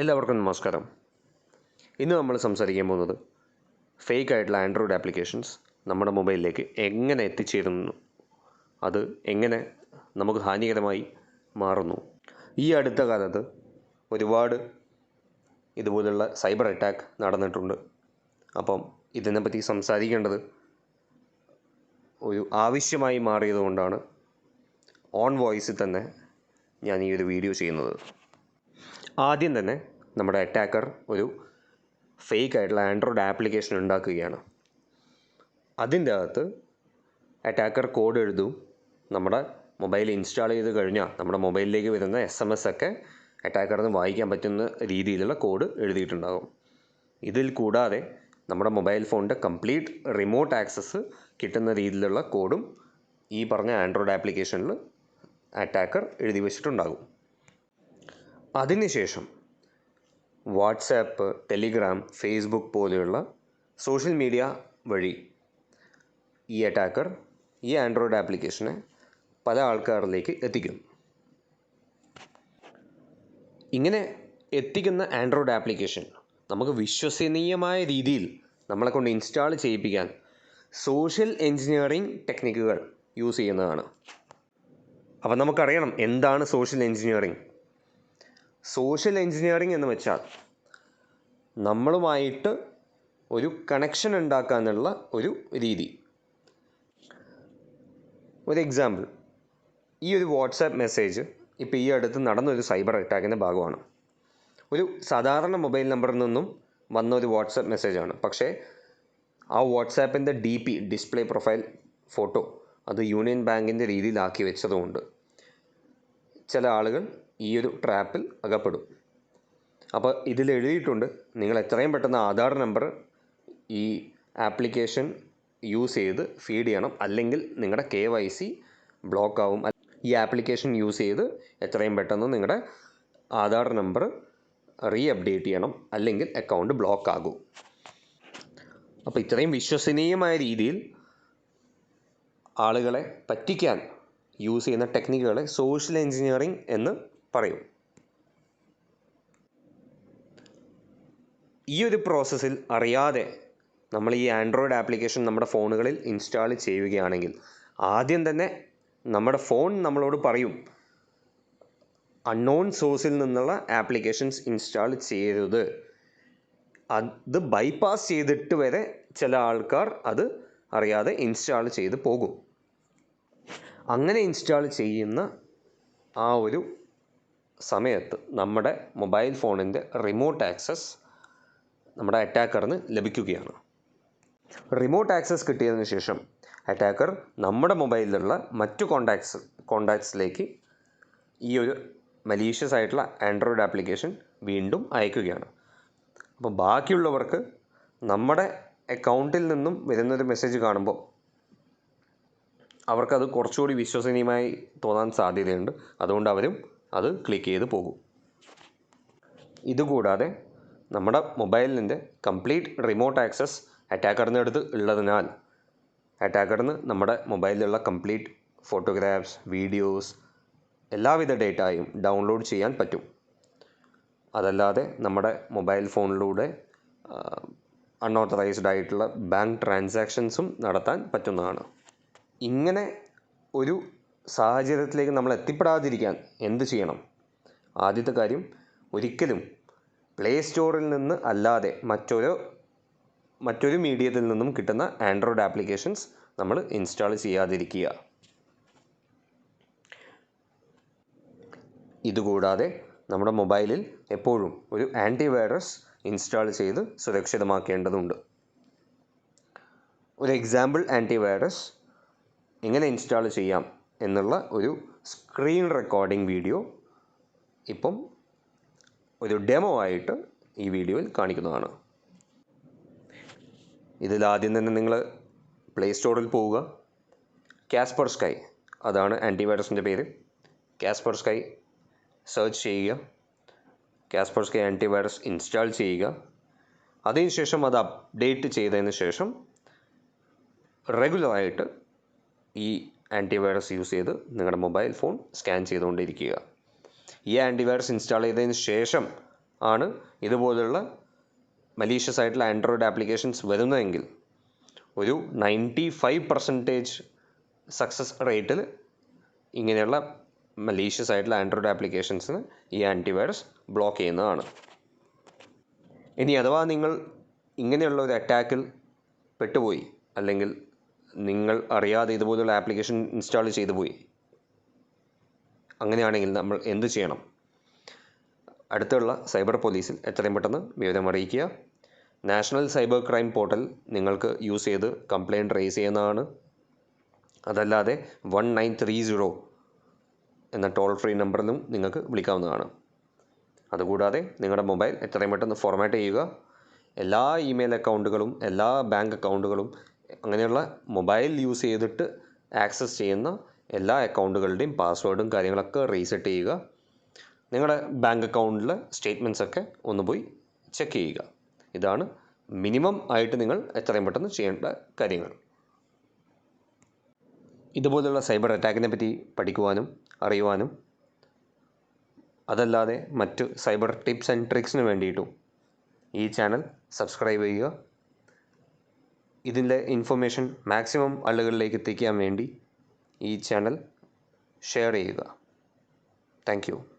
എല്ലാവർക്കും നമസ്കാരം. ഇന്ന് നമ്മൾ സംസാരിക്കാൻ പോകുന്നത് ഫേക്ക് ആയിട്ടുള്ള ആൻഡ്രോയിഡ് ആപ്ലിക്കേഷൻസ് നമ്മുടെ മൊബൈലിലേക്ക് എങ്ങനെ എത്തിച്ചേരുന്നു? അത് എങ്ങനെ നമുക്ക് ഹാനികരമായി മാറുന്നു? ഈ അടുത്ത കാലത്ത് ഒരുപാട് ഇതുപോലുള്ള സൈബർ അറ്റാക്ക് നടന്നിട്ടുണ്ട്. അപ്പം ഇതിനെപ്പറ്റി സംസാരിക്കേണ്ടത് ഒരു ആവശ്യമായി മാറിയതുകൊണ്ടാണ്. ഓൺ വോയിസിൽ തന്നെ ഞാൻ ഈ ഒരു വീഡിയോ ചെയ്യുന്നത്. ആദ്യം തന്നെ നമ്മുടെ അറ്റാക്കർ ഒരു ഫേക്ക് ആയിട്ടുള്ള ആൻഡ്രോയിഡ് ആപ്ലിക്കേഷൻ ഉണ്ടാക്കുകയാണ്. അതിന്റെ അകത്ത് അറ്റാക്കർ കോഡ് എഴുതും. നമ്മുടെ മൊബൈൽ ഇൻസ്റ്റാൾ ചെയ്ത് കഴിഞ്ഞാൽ നമ്മുടെ മൊബൈലിലേക്ക് വരുന്ന എസ് എം എസ് ഒക്കെ അറ്റാക്കറിന് വായിക്കാൻ പറ്റുന്ന രീതിയിലുള്ള കോഡ് എഴുതിയിട്ടുണ്ടാകും. ഇതിൽ കൂടാതെ നമ്മുടെ മൊബൈൽ ഫോണിന്റെ കംപ്ലീറ്റ് റിമോട്ട് ആക്സസ് കിട്ടുന്ന രീതിയിലുള്ള കോഡും ഈ പറഞ്ഞ ആൻഡ്രോയിഡ് ആപ്ലിക്കേഷനിൽ അറ്റാക്കർ എഴുതി വെച്ചിട്ടുണ്ടാകും. അതിനുശേഷം വാട്സാപ്പ് ടെലിഗ്രാം ഫേസ്ബുക്ക് പോലെയുള്ള സോഷ്യൽ മീഡിയ വഴി ഈ അറ്റാക്കർ ഈ ആൻഡ്രോയിഡ് ആപ്ലിക്കേഷനെ പല ആൾക്കാരിലേക്ക് എത്തിക്കും ഇങ്ങനെ എത്തിക്കുന്ന ആൻഡ്രോയിഡ് ആപ്ലിക്കേഷൻ നമുക്ക് വിശ്വസനീയമായ രീതിയിൽ നമ്മളെ കൊണ്ട് ഇൻസ്റ്റാൾ ചെയ്യിപ്പിക്കാൻ സോഷ്യൽ എൻജിനീയറിംഗ് ടെക്നിക്കുകൾ യൂസ് ചെയ്യുന്നതാണ്. അപ്പം നമുക്കറിയണം എന്താണ് സോഷ്യൽ എൻജിനീയറിംഗ് സോഷ്യൽ എൻജിനീയറിംഗ് എന്ന് വെച്ചാൽ നമ്മളുമായിട്ട് ഒരു കണക്ഷൻ ഉണ്ടാക്കാനുള്ള ഒരു രീതി. ഒരു എക്സാമ്പിൾ ഈ ഒരു വാട്സാപ്പ് മെസ്സേജ് ഇപ്പോൾ ഈ അടുത്ത് നടന്നൊരു സൈബർ അറ്റാക്കിന്റെ ഭാഗമാണ്. ഒരു സാധാരണ മൊബൈൽ നമ്പറിൽ നിന്നും വന്ന ഒരു വാട്സാപ്പ് മെസ്സേജാണ് പക്ഷേ ആ വാട്സാപ്പിന്റെ D P display profile photo അത് യൂണിയൻ ബാങ്കിന്റെ രീതിയിലാക്കി വെച്ചതുകൊണ്ട് ചില ആളുകൾ ഈ ഒരു ട്രാപ്പിൽ അകപ്പെടും. അപ്പോൾ ഇതിൽ എഴുതിയിട്ടുണ്ട് നിങ്ങൾ എത്രയും പെട്ടെന്ന് ആധാർ നമ്പർ ഈ ആപ്ലിക്കേഷൻ യൂസ് ചെയ്ത് ഫീഡ് ചെയ്യണം. അല്ലെങ്കിൽ നിങ്ങളുടെ കെ വൈ സി ബ്ലോക്ക് ആവും. ഈ ആപ്ലിക്കേഷൻ യൂസ് ചെയ്ത് എത്രയും പെട്ടെന്ന് നിങ്ങളുടെ ആധാർ നമ്പർ റീ അപ്ഡേറ്റ് ചെയ്യണം. അല്ലെങ്കിൽ അക്കൗണ്ട് ബ്ലോക്ക് ആകും. അപ്പോൾ ഇത്രയും വിശ്വസനീയമായ രീതിയിൽ ആളുകളെ പറ്റിക്കാൻ യൂസ് ചെയ്യുന്ന ടെക്നിക്കുകളെ സോഷ്യൽ എൻജിനീയറിംഗ് എന്ന് പറയും. ഈ ഒരു പ്രോസസ്സിൽ അറിയാതെ നമ്മൾ ഈ ആൻഡ്രോയിഡ് ആപ്ലിക്കേഷൻ നമ്മുടെ ഫോണുകളിൽ ഇൻസ്റ്റാൾ ചെയ്യുകയാണെങ്കിൽ ആദ്യം തന്നെ നമ്മുടെ ഫോൺ നമ്മളോട് പറയും അൺനോൺ സോഴ്സിൽ നിന്നുള്ള ആപ്ലിക്കേഷൻസ് ഇൻസ്റ്റാൾ ചെയ്യരുത്. അത് ബൈപ്പാസ് ചെയ്തിട്ട് വരെ ചില ആൾക്കാർ അത് അറിയാതെ ഇൻസ്റ്റാൾ ചെയ്ത് പോകും. അങ്ങനെ ഇൻസ്റ്റാൾ ചെയ്യുന്ന ആ ഒരു സമയത്ത് നമ്മുടെ മൊബൈൽ ഫോണിന്റെ റിമോട്ട് ആക്സസ് നമ്മുടെ അറ്റാക്കറിന് ലഭിക്കുകയാണ്. റിമോട്ട് ആക്സസ് കിട്ടിയതിന് ശേഷം അറ്റാക്കർ നമ്മുടെ മൊബൈലിലുള്ള മറ്റു കോണ്ടാക്ട്സ് കോണ്ടാക്ട്സിലേക്ക് ഈ ഒരു മലീഷ്യസ് ആയിട്ടുള്ള ആൻഡ്രോയിഡ് ആപ്ലിക്കേഷൻ വീണ്ടും അയക്കുകയാണ്. അപ്പോൾ ബാക്കിയുള്ളവർക്ക് നമ്മുടെ അക്കൗണ്ടിൽ നിന്നും വരുന്നൊരു മെസ്സേജ് കാണുമ്പോൾ അവർക്കത് കുറച്ചുകൂടി വിശ്വസനീയമായി തോന്നാൻ സാധ്യതയുണ്ട്. അതുകൊണ്ട് അവരും അത് ക്ലിക്ക് ചെയ്ത് പോകും. ഇതുകൂടാതെ നമ്മുടെ മൊബൈലിന്റെ കംപ്ലീറ്റ് റിമോട്ട് ആക്സസ് അറ്റാക്കറിന്റെ അടുത്ത് ഉള്ളതിനാൽ അറ്റാക്കറിന് നമ്മുടെ മൊബൈലിലുള്ള കംപ്ലീറ്റ് ഫോട്ടോഗ്രാഫ്സ് വീഡിയോസ് എല്ലാവിധ ഡേറ്റായും ഡൗൺലോഡ് ചെയ്യാൻ പറ്റും. അതല്ലാതെ നമ്മുടെ മൊബൈൽ ഫോണിലൂടെ അൺഓത്തറൈസ്ഡ് ആയിട്ടുള്ള ബാങ്ക് ട്രാൻസാക്ഷൻസും നടത്താൻ പറ്റുന്നതാണ്. ഇങ്ങനെ ഒരു സാഹചര്യത്തിലേക്ക് നമ്മൾ എത്തിപ്പെടാതിരിക്കാൻ എന്ത് ചെയ്യണം? ആദ്യത്തെ കാര്യം ഒരിക്കലും പ്ലേ സ്റ്റോറിൽ നിന്ന് അല്ലാതെ മറ്റൊരു മറ്റൊരു മീഡിയത്തിൽ നിന്നും കിട്ടുന്ന ആൻഡ്രോയിഡ് ആപ്ലിക്കേഷൻസ് നമ്മൾ ഇൻസ്റ്റാൾ ചെയ്യാതിരിക്കുക. ഇതുകൂടാതെ നമ്മുടെ മൊബൈലിൽ എപ്പോഴും ഒരു ആന്റി വൈറസ് ഇൻസ്റ്റാൾ ചെയ്ത് സുരക്ഷിതമാക്കേണ്ടതുണ്ട്. ഒരു എക്സാമ്പിൾ ആന്റി വൈറസ് എങ്ങനെ ഇൻസ്റ്റാൾ ചെയ്യാം? എന്നുള്ള ഒരു സ്ക്രീൻ റെക്കോർഡിംഗ് വീഡിയോ ഇപ്പം ഒരു ഡെമോ ആയിട്ട് ഈ വീഡിയോയിൽ കാണിക്കുന്നതാണ്. ഇതിൽ ആദ്യം തന്നെ നിങ്ങൾ പ്ലേ സ്റ്റോറിൽ പോവുക. കാസ്പർ സ്കൈ അതാണ് ആന്റിവൈറസിന്റെ പേര്. കാസ്പർ സ്കൈ സെർച്ച് ചെയ്യുക. കാസ്പർ സ്കൈ ആന്റിവൈറസ് ഇൻസ്റ്റാൾ ചെയ്യുക. അതിനുശേഷം അത് അപ്ഡേറ്റ് ചെയ്തതിന് ശേഷം റെഗുലറായിട്ട് ഈ ആന്റിവൈറസ് യൂസ് ചെയ്ത് നിങ്ങളുടെ മൊബൈൽ ഫോൺ സ്കാൻ ചെയ്തുകൊണ്ടിരിക്കുക. ഈ ആന്റിവൈറസ് ഇൻസ്റ്റാൾ ചെയ്തതിന് ശേഷം ആണ് ഇതുപോലുള്ള മലീഷ്യസ് ആയിട്ടുള്ള ആൻഡ്രോയിഡ് ആപ്ലിക്കേഷൻസ് വരുന്നതെങ്കിൽ ഒരു നയന്റി ഫൈവ് പെർസെന്റേജ് സക്സസ് റേറ്റിൽ ഇങ്ങനെയുള്ള മലീഷ്യസ് ആയിട്ടുള്ള ആൻഡ്രോയിഡ് ആപ്ലിക്കേഷൻസിന് ഈ ആന്റിവൈറസ് ബ്ലോക്ക് ചെയ്യുന്നതാണ്. ഇനി അഥവാ നിങ്ങൾ ഇങ്ങനെയുള്ള ഒരു അറ്റാക്കിൽ പെട്ടുപോയി അല്ലെങ്കിൽ നിങ്ങൾ അറിയാതെ ഇതുപോലുള്ള ആപ്ലിക്കേഷൻ ഇൻസ്റ്റാൾ ചെയ്തു പോയി. അങ്ങനെയാണെങ്കിൽ നമ്മൾ എന്ത് ചെയ്യണം? അടുത്തുള്ള സൈബർ പോലീസിൽ എത്രയും പെട്ടെന്ന് വിവരം അറിയിക്കുക. നാഷണൽ സൈബർ ക്രൈം പോർട്ടൽ നിങ്ങൾക്ക് യൂസ് ചെയ്ത് കംപ്ലയിന്റ് റേസ് ചെയ്യുന്നതാണ്. അതല്ലാതെ വൺ നയൻ ത്രീ സീറോ എന്ന ടോൾ ഫ്രീ നമ്പറിലും നിങ്ങൾക്ക് വിളിക്കാവുന്നതാണ്. അതുകൂടാതെ നിങ്ങളുടെ മൊബൈൽ എത്രയും പെട്ടെന്ന് ഫോർമാറ്റ് ചെയ്യുക. എല്ലാ ഇമെയിൽ അക്കൗണ്ടുകളും എല്ലാ ബാങ്ക് അക്കൗണ്ടുകളും അങ്ങനെയുള്ള മൊബൈൽ യൂസ് ചെയ്തിട്ട് ആക്സസ് ചെയ്യുന്ന എല്ലാ അക്കൗണ്ടുകളുടെയും പാസ്വേഡും കാര്യങ്ങളൊക്കെ റീസെറ്റ് ചെയ്യുക. നിങ്ങളുടെ ബാങ്ക് അക്കൗണ്ടിലെ സ്റ്റേറ്റ്മെന്റ്സ് ഒക്കെ ഒന്ന് പോയി ചെക്ക് ചെയ്യുക. ഇതാണ് മിനിമം ആയിട്ട് നിങ്ങൾ എത്രയും പെട്ടെന്ന് ചെയ്യേണ്ട കാര്യങ്ങൾ. ഇതുപോലുള്ള സൈബർ അറ്റാക്കിനെ പറ്റി പഠിക്കുവാനും അറിയുവാനും അതല്ലാതെ മറ്റ് സൈബർ ടിപ്സ് ആൻഡ് ട്രിക്സിന് വേണ്ടിയിട്ടും ഈ ചാനൽ സബ്സ്ക്രൈബ് ചെയ്യുക. ഇതിന്റെ ഇൻഫർമേഷൻ മാക്സിമം ആളുകളിലേക്ക് എത്തിക്കാൻ വേണ്ടി ഈ ചാനൽ ഷെയർ ചെയ്യുക. താങ്ക്